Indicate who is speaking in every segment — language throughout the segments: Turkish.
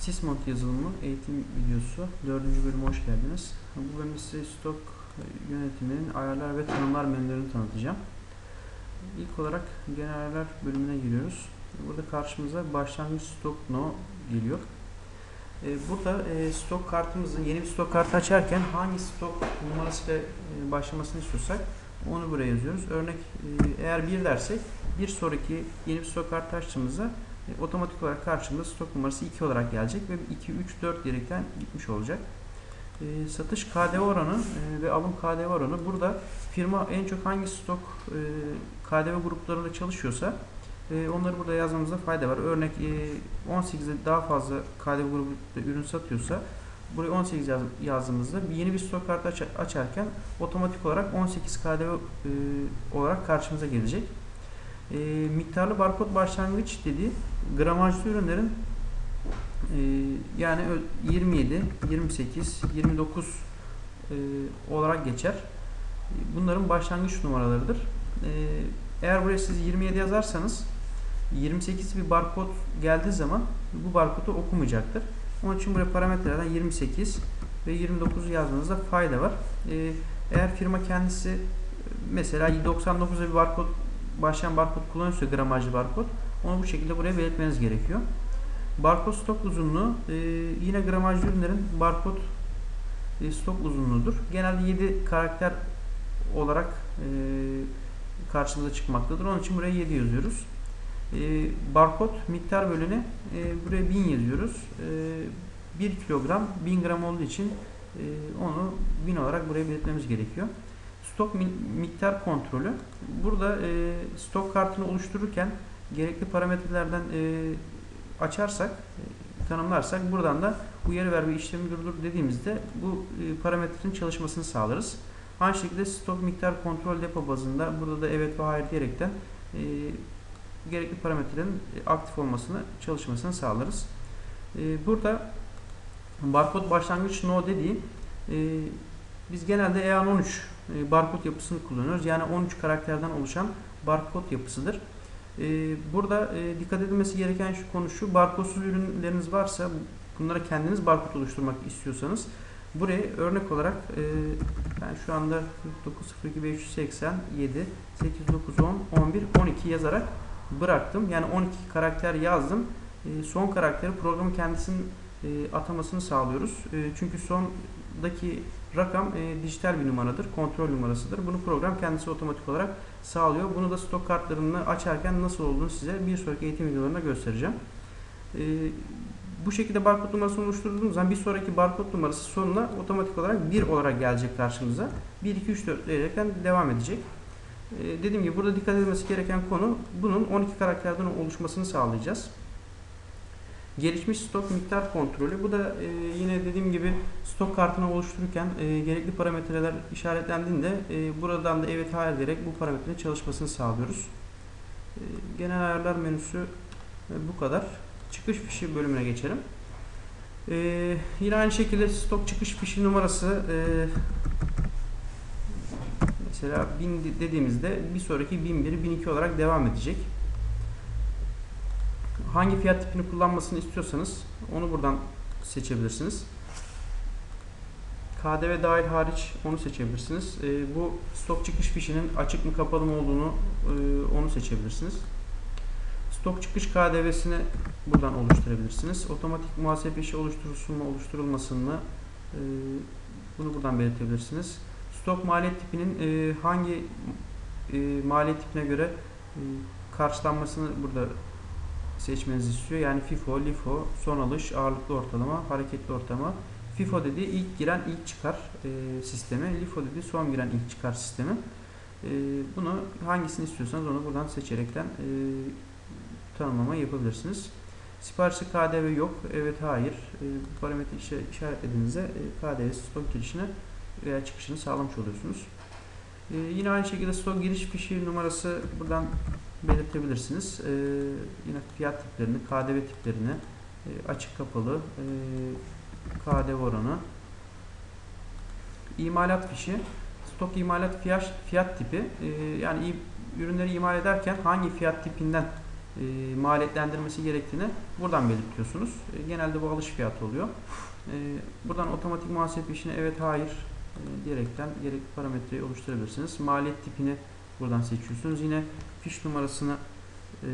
Speaker 1: Sysmod yazılımı eğitim videosu 4. bölüme hoş geldiniz. Bu bölümde size stok yönetiminin ayarlar ve tanımlar menülerini tanıtacağım. İlk olarak genel ayarlar bölümüne giriyoruz. Burada karşımıza başlangıç stok no geliyor. Ee, Burada e, stok kartımızın yeni bir stok kartı açarken hangi stok numarasıyla e, başlamasını istiyorsak onu buraya yazıyoruz. Örnek e, eğer 1 dersek bir sonraki yeni bir stok kartı açtığımızda e, otomatik olarak karşımıza stok numarası 2 olarak gelecek ve 2, 3, 4 diyerekten gitmiş olacak. E, satış KDV oranı e, ve alım KDV oranı burada firma en çok hangi stok e, KDV gruplarında çalışıyorsa e, onları burada yazmamızda fayda var. Örnek e, 18'de daha fazla KDV grubunda ürün satıyorsa buraya 18 yaz, yazdığımızda yeni bir stok kartı aç, açarken otomatik olarak 18 KDV e, olarak karşımıza gelecek. E, miktarlı barkod başlangıç dediği gramajlı ürünlerin e, yani ö- 27, 28, 29 e, olarak geçer. Bunların başlangıç numaralarıdır. E, eğer buraya siz 27 yazarsanız 28 bir barkod geldiği zaman bu barkodu okumayacaktır. Onun için buraya parametrelerden 28 ve 29 yazmanızda fayda var. E, eğer firma kendisi mesela 99'da bir barkod başlayan barkod kullanıyorsa gramajlı barkod onu bu şekilde buraya belirtmeniz gerekiyor. Barkod stok uzunluğu e, yine gramajlı ürünlerin barkod e, stok uzunluğudur. Genelde 7 karakter olarak e, karşımıza çıkmaktadır. Onun için buraya 7 yazıyoruz. E, barkod miktar bölüne e, buraya 1000 yazıyoruz. E, 1 kilogram 1000 gram olduğu için e, onu 1000 olarak buraya belirtmemiz gerekiyor. Stok mi- miktar kontrolü. Burada e, stok kartını oluştururken gerekli parametrelerden e, açarsak, e, tanımlarsak buradan da uyarı verme işlemi durdur dediğimizde bu e, parametrenin çalışmasını sağlarız. Aynı şekilde stok miktar kontrol depo bazında burada da evet ve hayır diyerekten e, gerekli parametrelerin e, aktif olmasını, çalışmasını sağlarız. E, burada barkod başlangıç no dediği e, biz genelde EAN13 e, barkod yapısını kullanıyoruz. Yani 13 karakterden oluşan barkod yapısıdır. E, burada e, dikkat edilmesi gereken şu konu şu. Barkodsuz ürünleriniz varsa bunlara kendiniz barkod oluşturmak istiyorsanız buraya örnek olarak e, ben şu anda 4902 8910 11 12 yazarak bıraktım. Yani 12 karakter yazdım. Son karakteri programın kendisinin atamasını sağlıyoruz. Çünkü sondaki rakam e, dijital bir numaradır, kontrol numarasıdır. Bunu program kendisi otomatik olarak sağlıyor. Bunu da stok kartlarını açarken nasıl olduğunu size bir sonraki eğitim videolarında göstereceğim. E, bu şekilde barkod numarasını oluşturduğumuz zaman bir sonraki barkod numarası sonuna otomatik olarak 1 olarak gelecek karşımıza. 1, 2, 3, 4 diyerekten devam edecek. E, dediğim gibi burada dikkat edilmesi gereken konu bunun 12 karakterden oluşmasını sağlayacağız. Gelişmiş stok miktar kontrolü. Bu da e, yine dediğim gibi stok kartını oluştururken e, gerekli parametreler işaretlendiğinde e, buradan da evet hayır diyerek bu parametrenin çalışmasını sağlıyoruz. E, genel ayarlar menüsü e, bu kadar. Çıkış fişi bölümüne geçelim. E, yine aynı şekilde stok çıkış fişi numarası e, mesela 1000 dediğimizde bir sonraki 1001, 1002 olarak devam edecek hangi fiyat tipini kullanmasını istiyorsanız onu buradan seçebilirsiniz. KDV dahil hariç onu seçebilirsiniz. E, bu stok çıkış fişinin açık mı kapalı mı olduğunu e, onu seçebilirsiniz. Stok çıkış KDV'sini buradan oluşturabilirsiniz. Otomatik muhasebe işi oluşturulsun mu oluşturulmasın mı e, bunu buradan belirtebilirsiniz. Stok maliyet tipinin e, hangi e, maliyet tipine göre e, karşılanmasını burada seçmenizi istiyor. Yani FIFO, LIFO, son alış, ağırlıklı ortalama, hareketli ortalama. FIFO dediği ilk giren ilk çıkar e, sistemi. LIFO dediği son giren ilk çıkar sistemi. E, bunu hangisini istiyorsanız onu buradan seçerekten e, tanımlama yapabilirsiniz. Siparişte KDV yok. Evet, hayır. E, bu parametre işe- işaretlediğinizde e, KDV stok girişini veya çıkışını sağlamış oluyorsunuz. E, yine aynı şekilde stok giriş fişi numarası buradan belirtebilirsiniz. Ee, yine fiyat tiplerini, KDV tiplerini, e, açık kapalı, e, KDV oranı, imalat fişi, stok imalat fiyat, fiyat tipi, e, yani ürünleri imal ederken hangi fiyat tipinden e, maliyetlendirmesi gerektiğini buradan belirtiyorsunuz. E, genelde bu alış fiyatı oluyor. E, buradan otomatik muhasebe işine evet hayır e, diyerekten gerekli parametreyi oluşturabilirsiniz. Maliyet tipini buradan seçiyorsunuz. Yine fiş numarasını e,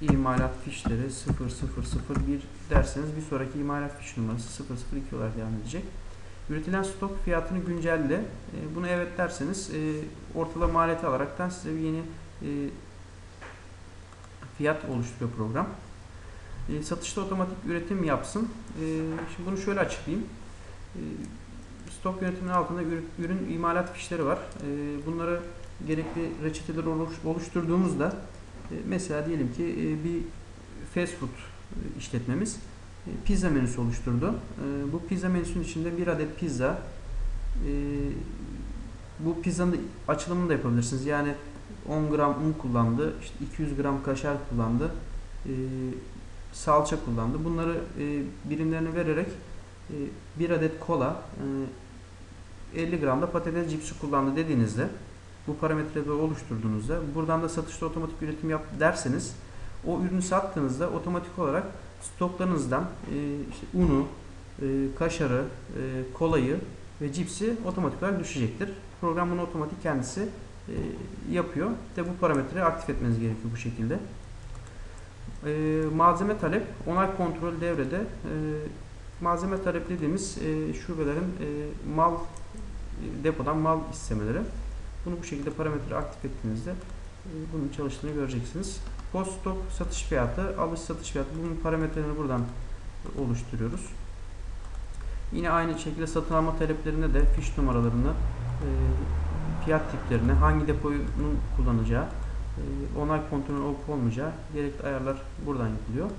Speaker 1: imalat fişleri 0001 derseniz bir sonraki imalat fiş numarası 002 olarak devam edecek. Üretilen stok fiyatını güncelle. E, bunu evet derseniz e, ortalama maliyeti alaraktan size bir yeni e, fiyat oluşturuyor program. E, satışta otomatik üretim yapsın. E, şimdi bunu şöyle açıklayayım. E, stok yönetiminin altında ürün, ürün imalat fişleri var. E, bunları gerekli reçeteler oluş- oluşturduğumuzda e, mesela diyelim ki e, bir fast food e, işletmemiz pizza menüsü oluşturdu. Bu pizza menüsünün içinde bir adet pizza bu pizzanın açılımını da yapabilirsiniz. Yani 10 gram un kullandı, işte 200 gram kaşar kullandı, salça kullandı. Bunları birimlerini vererek bir adet kola, e, 50 gram da patates cipsi kullandı dediğinizde bu parametreleri oluşturduğunuzda buradan da satışta otomatik üretim yap derseniz o ürünü sattığınızda otomatik olarak stoklarınızdan e, işte unu, e, kaşarı, e, kolayı ve cipsi otomatik olarak düşecektir. Program bunu otomatik kendisi e, yapıyor. De bu parametreyi aktif etmeniz gerekiyor bu şekilde. E, malzeme talep, onay kontrol devrede. E, malzeme talep dediğimiz e, şubelerin e, mal e, depodan mal istemeleri. Bunu bu şekilde parametre aktif ettiğinizde e, bunun çalıştığını göreceksiniz. Post stok satış fiyatı, alış satış fiyatı bunun parametrelerini buradan oluşturuyoruz. Yine aynı şekilde satın alma taleplerinde de fiş numaralarını, e, fiyat tiplerini, hangi depoyunun kullanacağı, e, onay kontrolünün olup olmayacağı gerekli ayarlar buradan yapılıyor.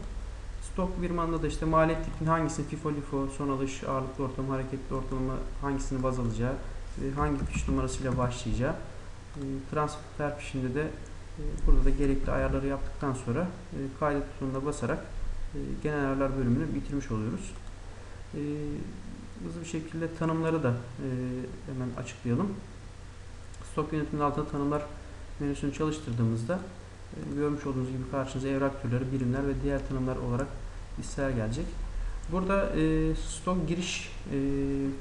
Speaker 1: Stok birmanında da işte maliyet tipinin hangisini FIFO, LIFO, son alış, ağırlıklı ortalama, hareketli ortalama hangisini baz alacağı, hangi fiş numarasıyla başlayacağı, e, transfer fişinde de e, burada da gerekli ayarları yaptıktan sonra e, kaydet butonuna basarak e, genel ayarlar bölümünü bitirmiş oluyoruz. E, hızlı bir şekilde tanımları da hemen açıklayalım. Stok yönetiminin altında tanımlar menüsünü çalıştırdığımızda görmüş olduğunuz gibi karşınıza evrak türleri, birimler ve diğer tanımlar olarak listeler gelecek. Burada e, stok giriş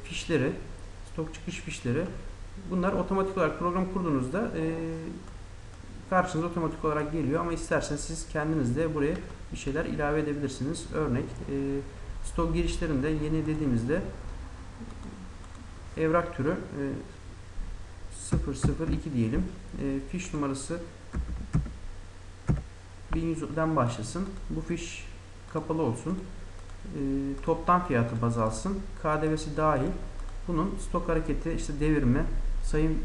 Speaker 1: fişleri, stok çıkış fişleri bunlar otomatik olarak program kurduğunuzda e, karşınıza otomatik olarak geliyor ama isterseniz siz kendiniz de buraya bir şeyler ilave edebilirsiniz. Örnek e, stok girişlerinde yeni dediğimizde evrak türü e, 002 diyelim. E, fiş numarası 1100'den başlasın. Bu fiş kapalı olsun. E, toptan fiyatı baz alsın. KDV'si dahil. Bunun stok hareketi işte devirme, sayım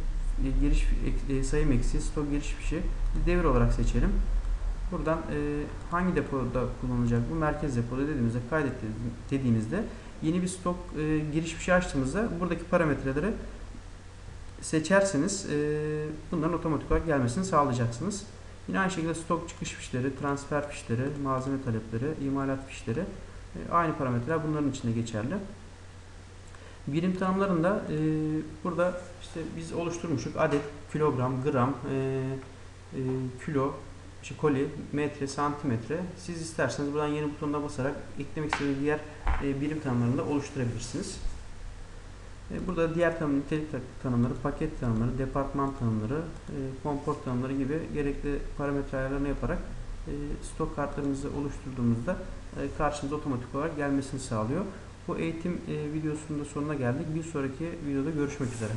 Speaker 1: e, giriş e, sayım eksi, stok giriş fişi devir olarak seçelim. Buradan e, hangi depoda kullanılacak bu merkez depoda dediğimizde kaydet dediğimizde yeni bir stok e, giriş fişi açtığımızda buradaki parametreleri seçerseniz e, bunların otomatik olarak gelmesini sağlayacaksınız. Yine aynı şekilde stok çıkış fişleri, transfer fişleri, malzeme talepleri, imalat fişleri e, aynı parametreler bunların içinde geçerli. Birim tanımlarında e, burada işte biz oluşturmuşuk adet, kilogram, gram, e, e, kilo, işte koli, metre, santimetre. Siz isterseniz buradan yeni butonuna basarak eklemek istediğiniz diğer e, birim tanımlarını da oluşturabilirsiniz. E, burada diğer tanım, nitelik tanımları, paket tanımları, departman tanımları, e, komport tanımları gibi gerekli parametre ayarlarını yaparak e, stok kartlarımızı oluşturduğumuzda e, karşımıza otomatik olarak gelmesini sağlıyor. Bu eğitim videosunun da sonuna geldik. Bir sonraki videoda görüşmek üzere.